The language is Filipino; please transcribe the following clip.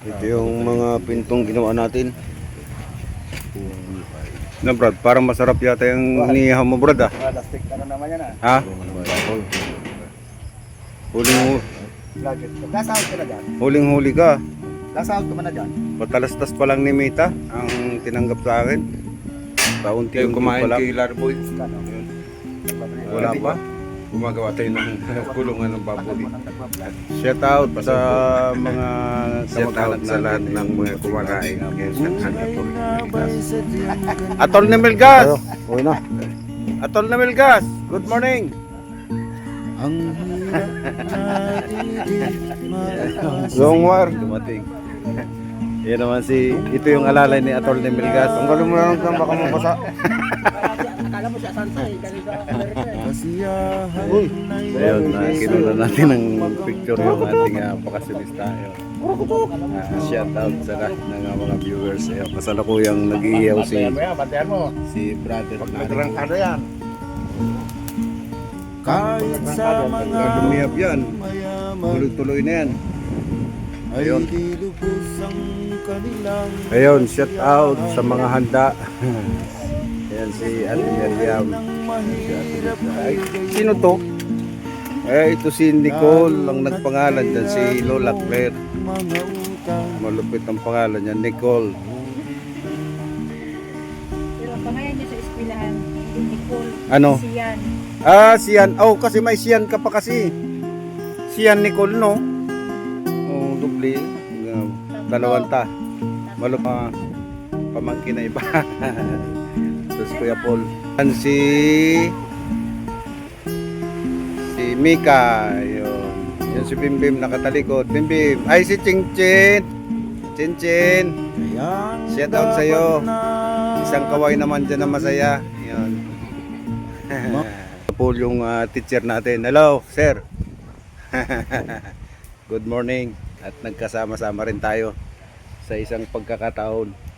Ito yung mga pintong ginawa natin. Na Brad, parang masarap yata yung nihaw mo Brad ah. Plastic ano naman yan ah. Ha? Huling, Gadget. Last out ka na dyan. huling huli ka. Last out ka na dyan. Patalastas pa lang ni Mita ang tinanggap sa akin. Taunti yung kumain kay Larboy. Wala pa. Gumagawa tayo ng kulungan ng baboy. Shout out sa mga Shout out sa lahat ng mga kumakain ngayon sa. Atol na Melgas! Uy na. Atol na Melgas! Good morning! Long war. Dumating. Yan naman si, ito yung alalay ni Atol na Melgas. Ang galing mo lang kang baka mabasa. Akala mo siya sansa eh. Galing ka. Uy! Ayun, na kinula natin ng picture yung ating uh, pakasilista. Ayun. Ah, shout out sa lahat ng uh, mga viewers. Ayun, kasalukuyang nag-iiyaw si, si brother natin. Nagrangkada yan. Kahit sa mga Pag lumiyap yan, tuloy-tuloy na yan. ay Ayun. ang Ayun, shout out sa mga handa. Ayan si Ate Miriam. Ay, sino to? Eh, ito si Nicole, ang nagpangalan dyan, si Lola Claire. Malupit ang pangalan niya, Nicole. Pero pangalan niya sa eskwelahan, Nicole. Ano? Siyan. Ah, siyan. Oh, kasi may siyan ka pa kasi. Siyan Nicole, no? Oh, dubli. Uh, dalawang ta. Malup pa pamangkin na iba. Tapos Kuya Paul. Yan si si Mika. Yun. Yan si Bim Bim nakatalikod. Bim Bim. Ay, si Ching Chin. Chin Chin. Kayang Shout out sa'yo. dapat na Isang kaway naman dyan na masaya. Yun. Paul yung ah, teacher natin. Hello, sir. Good morning. At nagkasama-sama rin tayo sa isang pagkakataon.